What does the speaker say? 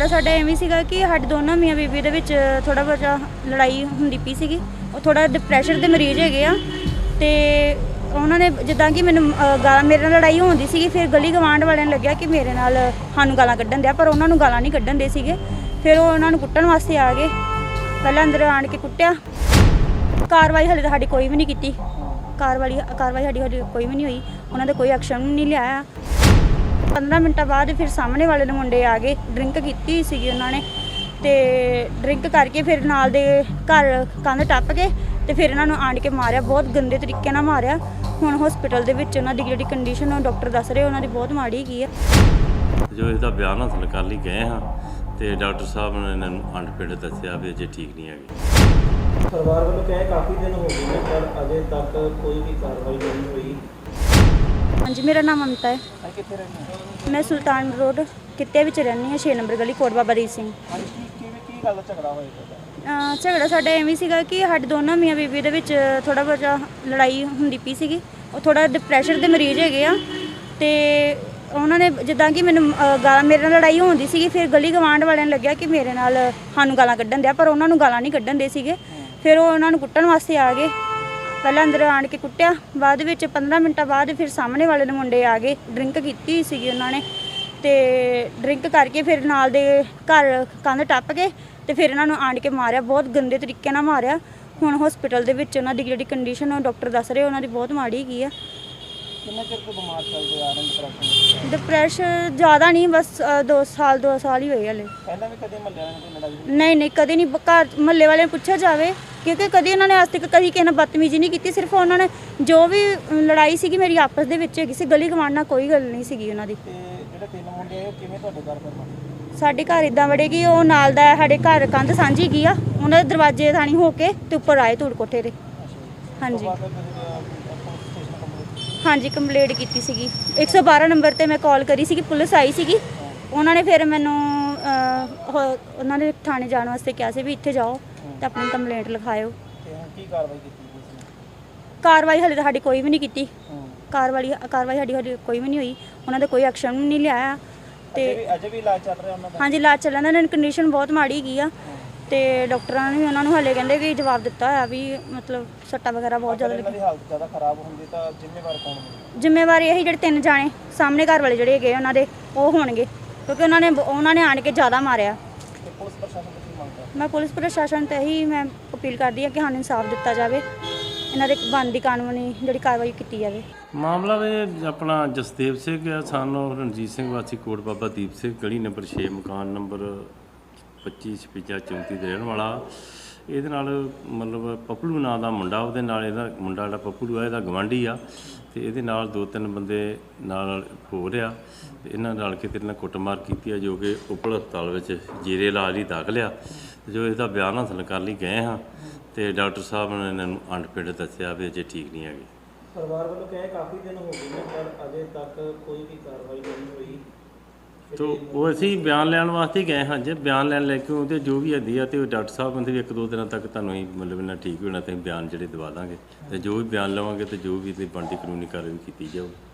ਝਗੜਾ ਸਾਡਾ ਐਵੇਂ ਸੀਗਾ ਕਿ ਸਾਡੇ ਦੋਨਾਂ ਮੀਆਂ ਬੀਬੀ ਦੇ ਵਿੱਚ ਥੋੜਾ ਬਹੁਤਾ ਲੜਾਈ ਹੁੰਦੀ ਪਈ ਸੀਗੀ। ਉਹ ਥੋੜਾ ਡਿਪਰੈਸ਼ਨ ਦੇ ਮਰੀਜ਼ ਹੈਗੇ ਆ। ਤੇ ਉਹਨਾਂ ਨੇ ਜਿੱਦਾਂ ਕਿ ਮੈਨੂੰ ਅ, ਗਾਲਾਂ ਮੇਰੇ ਨਾਲ ਲੜਾਈ ਹੁੰਦੀ ਸੀਗੀ ਫਿਰ ਗਲੀ ਗਵਾਂਢ ਵਾਲਿਆਂ ਨੂੰ ਲੱਗਿਆ ਕਿ ਮੇਰੇ ਨਾਲ ਸਾਨੂੰ ਗਾਲਾਂ ਕੱਢਣ ਦਿਆ ਪਰ ਉਹਨਾਂ ਨੂੰ ਗਾਲਾਂ ਨਹੀਂ ਕੱਢਣ ਦੇ ਸੀਗੇ। ਫਿਰ ਉਹ ਉਹਨਾਂ ਨੂੰ ਕੁੱਟਣ ਵਾਸਤੇ ਆ ਗਏ। ਪਹਿਲਾਂ ਅੰਦਰ ਆਣ ਕੇ ਕੁੱਟਿਆ। ਕਾਰਵਾਈ ਹਲੇ ਤਾਂ ਸਾਡੀ ਕੋਈ ਵੀ ਨਹੀਂ ਕੀਤੀ। ਕਾਰਵਾਈ ਕਾਰਵਾਈ ਸਾਡੀ ਹਲੇ ਕੋਈ ਵੀ ਨਹੀਂ ਹੋਈ। ਉਹਨਾਂ ਦਾ ਕੋਈ ਐਕਸ਼ਨ ਨਹੀਂ ਲਿਆ 15 ਮਿੰਟਾਂ ਬਾਅਦ ਫਿਰ ਸਾਹਮਣੇ ਵਾਲੇ ਦੇ ਮੁੰਡੇ ਆ ਗਏ ਡਰਿੰਕ ਕੀਤੀ ਹੋਈ ਸੀਗੀ ਉਹਨਾਂ ਨੇ ਤੇ ਡਰਿੰਕ ਕਰਕੇ ਫਿਰ ਨਾਲ ਦੇ ਘਰ ਕੰਧ ਟੱਪ ਕੇ ਤੇ ਫਿਰ ਇਹਨਾਂ ਨੂੰ ਆਣ ਕੇ ਮਾਰਿਆ ਬਹੁਤ ਗੰਦੇ ਤਰੀਕੇ ਨਾਲ ਮਾਰਿਆ। ਹੁਣ ਹਸਪੀਟਲ ਦੇ ਵਿੱਚ ਉਹਨਾਂ ਦੀ ਜਿਹੜੀ ਕੰਡੀਸ਼ਨ ਉਹ ਡਾਕਟਰ ਦੱਸ ਰਹੇ ਉਹਨਾਂ ਦੀ ਬਹੁਤ ਮਾੜੀ ਹੈਗੀ ਹੈ ਜੋ ਇਹਦਾ ਬਿਆਨ ਹਾਸਲ ਕਰ ਲਈ ਗਏ ਹਾਂ ਤੇ ਡਾਕਟਰ ਸਾਹਿਬ ਨੇ ਇਹਨਾਂ ਨੂੰ ਅੰਡਪਿੰਡ ਦੱਸਿਆ ਵੀ ਅਜੇ ਠੀਕ ਨਹੀਂ ਹੈਗੇ। ਪਰਿਵਾਰ ਵੱਲੋਂ ਕਹੇ ਕਾਫੀ ਦਿਨ ਹੋ ਗਏ ਨੇ ਪਰ ਅਜੇ ਤੱਕ ਕੋਈ ਵੀ ਕਾਰਵਾਈ ਨਹੀਂ ਹੋਈ। ਹਾਂਜੀ ਮੇਰਾ ਨਾਮ ਮਮਤਾ ਹੈ। ਆ ਕਿੱਥੇ ਰਹਿੰਦੇ ਹੋ ਮੈਂ ਸੁਲਤਾਨ ਰੋਡ ਕਿੱਤੇ ਵਿੱਚ ਰਹਿੰਦੀ ਹਾਂ 6 ਨੰਬਰ ਗਲੀ ਕੋਟ ਬਾਬਾ ਦੀਪ ਸਿੰਘ। ਹਾਂਜੀ ਕੀ ਕਿਵੇਂ ਕੀ ਗੱਲ ਦਾ ਝਗੜਾ ਹੋਇਆ ਤੁਹਾਡਾ ਝਗੜਾ ਸਾਡਾ ਐਵੇਂ ਸੀਗਾ ਕਿ ਸਾਡੇ ਦੋਨਾਂ ਮੀਆਂ ਬੀਬੀ ਦੇ ਵਿੱਚ ਥੋੜਾ ਬਹੁਤਾ ਲੜਾਈ ਹੁੰਦੀ ਪਈ ਸੀਗੀ। ਉਹ ਥੋੜਾ ਡਿਪਰੈਸ਼ਨ ਦੇ ਮਰੀਜ਼ ਹੈਗੇ ਆ। ਤੇ ਉਹਨਾਂ ਨੇ ਜਿੱਦਾਂ ਕਿ ਮੈਨੂੰ ਅਹ, ਗਾਲਾਂ ਮੇਰੇ ਨਾਲ ਲੜਾਈ ਹੁੰਦੀ ਸੀਗੀ ਫਿਰ ਗਲੀ ਗਵਾਂਢ ਵਾਲਿਆਂ ਨੂੰ ਲੱਗਿਆ ਕਿ ਮੇਰੇ ਨਾਲ ਸਾਨੂੰ ਗਾਲਾਂ ਕੱਢਣ ਦਿਆ ਪਰ ਉਹਨਾਂ ਨੂੰ ਗਾਲਾਂ ਨਹੀਂ ਕੱਢਣ ਦੇ ਸੀਗੇ। ਫਿਰ ਉਹ ਉਹਨਾਂ ਨੂੰ ਕੁੱਟਣ ਵਾਸਤੇ ਆ ਗਏ। ਪਹਿਲਾਂ ਅੰਦਰ ਆਣ ਕੇ ਕੁੱਟਿਆ, ਬਾਅਦ ਵਿੱਚ 15 ਮਿੰਟਾਂ ਬਾਅਦ ਫਿਰ ਸਾਹਮਣੇ ਵਾਲੇ ਦੇ ਮੁੰਡੇ ਆ ਗਏ ਡਰਿੰਕ ਕੀਤੀ ਹੋਈ ਸੀਗੀ ਉਹਨਾਂ ਨੇ ਤੇ ਡਰਿੰਕ ਕਰਕੇ ਫਿਰ ਨਾਲ ਦੇ ਘਰ ਕੰਧ ਟੱਪ ਕੇ ਤੇ ਫਿਰ ਇਹਨਾਂ ਨੂੰ ਆਣ ਕੇ ਮਾਰਿਆ, ਬਹੁਤ ਗੰਦੇ ਤਰੀਕੇ ਨਾਲ ਮਾਰਿਆ। ਹੁਣ ਹਸਪੀਟਲ ਦੇ ਵਿੱਚ ਉਹਨਾਂ ਦੀ ਜਿਹੜੀ ਕੰਡੀਸ਼ਨ ਉਹ ਡਾਕਟਰ ਦੱਸ ਰਹੇ ਉਹਨਾਂ ਦੀ ਬਹੁਤ ਮਾੜੀ ਹੈਗੀ ਆ। ਕਿੰਨਾ ਚਿਰ ਤੋਂ ਬਿਮਾਰ ਚੱਲਦੇ ਆ ਰਹੇ ਡਿਪਰੈਸ਼ਨ ਡਿਪਰੈਸ਼ਨ ਜ਼ਿਆਦਾ ਨਹੀਂ ਬਸ 2 ਸਾਲ 2 ਸਾਲ ਹੀ ਹੋਏ ਹਲੇ। ਪਹਿਲਾਂ ਵੀ ਕਦੇ ਮੱਲਿਆਂ ਨਾਲ ਕੋਈ ਲੜਾਈ ਹੋਈ ਨਹੀਂ ਨਹੀਂ ਕਦੇ ਨਹੀਂ ਬ- ਘਰ ਮਹੱਲੇ ਵਾਲਿਆਂ ਨੂੰ ਪੁੱਛਿਆ ਜਾਵੇ ਕਿਉਂਕਿ ਕਦੀ ਉਹਨਾਂ ਨੇ ਅੱਜ ਤੱਕ ਕਦੀ ਕਿਸੇ ਨਾਲ ਬਦਤਮੀਜ਼ੀ ਨਹੀਂ ਕੀਤੀ ਸਿਰਫ ਉਹਨਾਂ ਨੇ ਜੋ ਵੀ ਅਮ, ਲੜਾਈ ਸੀਗੀ ਮੇਰੀ ਆਪਸ ਦੇ ਵਿੱਚ ਹੈਗੀ ਸੀ ਗਲੀ ਗਵਾਂਢ ਨਾਲ ਕੋਈ ਗੱਲ ਨਹੀਂ ਸੀਗੀ ਉਹਨਾਂ ਦੀ। ਤੇ ਜਿਹੜੇ ਤਿੰਨ ਮੁੰਡੇ ਆਏ ਉਹ ਕਿਵੇਂ ਤੁਹਾਡੇ ਘਰ ਕਰਨਾ ਸਾਡੇ ਘਰ ਇਦਾਂ ਵੜੇ ਕਿ ਉਹ ਨਾਲ ਦਾ ਸਾਡੇ ਘਰ ਕੰਧ ਸਾਂਝੀ ਗਈ ਆ ਉਹਨਾਂ ਦੇ ਦਰਵਾਜ਼ੇ ਥਾਣੀ ਹੋ ਕੇ ਤੇ ਉੱਪਰ ਆਏ ਧੂੜ ਕੋਠੇ ਦੇ ਹਾਂਜੀ। ਬਾਅਦ ਹਾਂਜੀ ਕੰਪਲੇਂਟ ਕੀਤੀ ਸੀਗੀ। 112 ਨੰਬਰ ਤੇ ਮੈਂ ਕਾਲ ਕਰੀ ਸੀਗੀ ਪੁਲਿਸ ਆਈ ਸੀਗੀ। ਉਹਨਾਂ ਨੇ ਫਿਰ ਮੈਨੂੰ ਅਹ, ਉਹ- ਉਹਨਾਂ ਨੇ ਥਾਣੇ ਜਾਣ ਵਾਸਤੇ ਕਿਹਾ ਸੀ ਵੀ ਇੱਥੇ ਜਾਓ ਤੇ ਆਪਣੀ ਕੰਪਲੇਂਟ ਲਿਖਾਇਓ। ਤੇ ਹੁਣ ਕੀ ਕਾਰਵਾਈ ਕੀਤੀ ਪੁਲਿਸ ਨੇ? ਕਾਰਵਾਈ ਹਲੇ ਤਾਂ ਸਾਡੀ ਕੋਈ ਵੀ ਨਹੀਂ ਕੀਤੀ। ਹੂੰ। ਕਾਰਵਾਈ ਕਾਰਵਾਈ ਸਾਡੀ ਹਲੇ ਕੋਈ ਵੀ ਨਹੀਂ ਹੋਈ। ਉਹਨਾਂ ਦਾ ਕੋਈ ਐਕਸ਼ਨ ਨਹੀਂ ਲਿਆ ਅਜੇ ਤੇ ਅਜੇ ਵੀ ਇਲਾਜ ਚੱਲ ਰਿਹਾ ਉਹਨਾਂ ਦਾ? ਹਾਂਜੀ ਇਲਾਜ ਚੱਲਣ ਦਾ ਇਹਨਾਂ ਦੀ ਕੰਡੀਸ਼ਨ ਬਹੁਤ ਮਾੜੀ ਹੈਗੀ ਆ। ਤੇ ਡਾਕਟਰਾਂ ਨੇ ਵੀ ਉਹਨਾਂ ਨੂੰ ਹਲੇ ਕਹਿੰਦੇ ਕਿ ਜਵਾਬ ਦਿੱਤਾ ਹੋਇਆ ਵੀ ਮਤਲਬ ਸੱਟਾਂ ਵਗੈਰਾ ਬਹੁਤ ਜ਼ਿਆਦਾ ਦੀ ਹਾਲਤ ਜ਼ਿਆਦਾ ਖਰਾਬ ਹੁੰਦੀ ਤਾਂ ਜ਼ਿੰਮੇਵਾਰ ਕੌਣ ਹੋਵੇ ਜ਼ਿੰਮੇਵਾਰੀ ਇਹੀ ਜਿਹੜੇ ਤਿੰਨ ਜਾਣੇ ਸਾਹਮਣੇ ਘਰ ਵਾਲੇ ਜਿਹੜੇ ਹੈਗੇ ਉਹਨਾਂ ਦੇ ਉਹ ਹੋਣਗੇ। ਕਿਉਂਕਿ ਉਹਨਾਂ ਨੇ ਉਹਨਾਂ ਨੇ ਆਣ ਕੇ ਜ਼ਿਆਦਾ ਮਾਰਿਆ। ਤੇ ਪੁਲਿਸ ਪ੍ਰਸ਼ਾਸਨ ਤੋਂ ਕੀ ਮੰਗਦਾ ਮੈਂ ਪੁਲਿਸ ਪ੍ਰਸ਼ਾਸਨ ਤੇ ਇਹੀ ਮੈਂ ਅਪੀਲ ਕਰਦੀ ਹਾਂ ਕਿ ਸਾਨੂੰ ਇਨਸਾਫ ਦਿੱਤਾ ਜਾਵੇ। ਇਹਨਾਂ ਦੇ ਬਣਦੀ ਕਾਨੂੰਨੀ ਜਿਹੜੀ ਕਾਰਵਾਈ ਕੀਤੀ ਜਾਵੇ। ਮਾਮਲਾ ਵੀ ਆਪਣਾ ਜਸਦੇਵ ਸਿੰਘ ਸਾਨੂੰ ਰਣਜੀਤ ਸਿੰਘ ਵਾਸੀ ਕੋਟ ਬਾਬਾ ਦੀਪ ਸਿੰਘ ਗਲੀ ਨੰਬਰ 6 ਮਕਾਨ ਨੰਬਰ 25 56 34 ਦੇ ਰਹਿਣ ਵਾਲਾ। ਇਹਦੇ ਨਾਲ ਮਤਲਬ ਪਪਲੂ ਨਾਂ ਦਾ ਮੁੰਡਾ, ਉਹਦੇ ਨਾਲ ਇਹਦਾ ਮੁੰਡਾ ਜਿਹੜਾ ਪਪਲੂ ਆ, ਇਹਦਾ ਗਵਾਂਢੀ ਆ। ਤੇ ਇਹਦੇ ਨਾਲ ਦੋ ਤਿੰਨ ਬੰਦੇ ਨਾਲ ਹੋ ਰਿਹਾ। ਤੇ ਇਹਨਾਂ ਨਾਲ ਕੇ ਤੇਰੇ ਨਾਲ ਕੁੱਟਮਾਰ ਕੀਤੀ ਆ, ਜੋ ਕਿ ਉਪਲ ਹਸਪਤਾਲ ਵਿੱਚ ਜੀਰੇ ਇਲਾਜ ਲਈ ਦਾਖਲ ਆ। ਤੇ ਜੋ ਇਹਦਾ ਬਿਆਨ ਹਾਸਲ ਕਰ ਲਈ ਗਏ ਹਾਂ, ਤੇ ਡਾਕਟਰ ਸਾਹਿਬ ਨੇ ਇਹਨਾਂ ਨੂੰ ਅੰਡਪਿੰਡ ਦੱਸਿਆ ਵੀ ਅਜੇ ਠੀਕ ਨਹੀਂ ਹੈਗੇ। ਪਰਿਵਾਰ ਵੱਲੋਂ ਕਹੇ ਕਾਫੀ ਦਿਨ ਹੋ ਗਏ ਨੇ, ਪਰ ਅਜੇ ਤੱਕ ਕੋਈ ਵੀ ਕਾਰਵਾਈ ਨਹੀਂ ਹੋਈ। ਤੋ ਉਹ ਅਸੀਂ ਬਿਆਨ ਲੈਣ ਵਾਸਤੇ ਹੀ ਗਏ ਹਾਂ ਜੇ ਬਿਆਨ ਲੈਣ ਲੈ ਕੇ ਉਹਦੇ ਜੋ ਵੀ ਹੱਦੀ ਆ ਤੇ ਉਹ ਡਾਕਟਰ ਸਾਹਿਬ ਕਹਿੰਦੇ ਵੀ ਇੱਕ ਦੋ ਦਿਨਾਂ ਤੱਕ ਤੁਹਾਨੂੰ ਹੀ ਮਤਲਬ ਇਹਨਾਂ ਠੀਕ ਹੋਣਾ ਤੇ ਅਸੀਂ ਬਿਆਨ ਜਿਹੜੇ ਦਵਾ ਦਾਂਗੇ ਤੇ ਜੋ ਵੀ ਬਿਆਨ ਲਵਾਂਗੇ ਤੇ ਜੋ ਵੀ ਤੇ ਬਣਦੀ ਕਾਨੂੰਨੀ ਕਾਰਵਾਈ ਕੀਤੀ ਜਾਊਗੀ।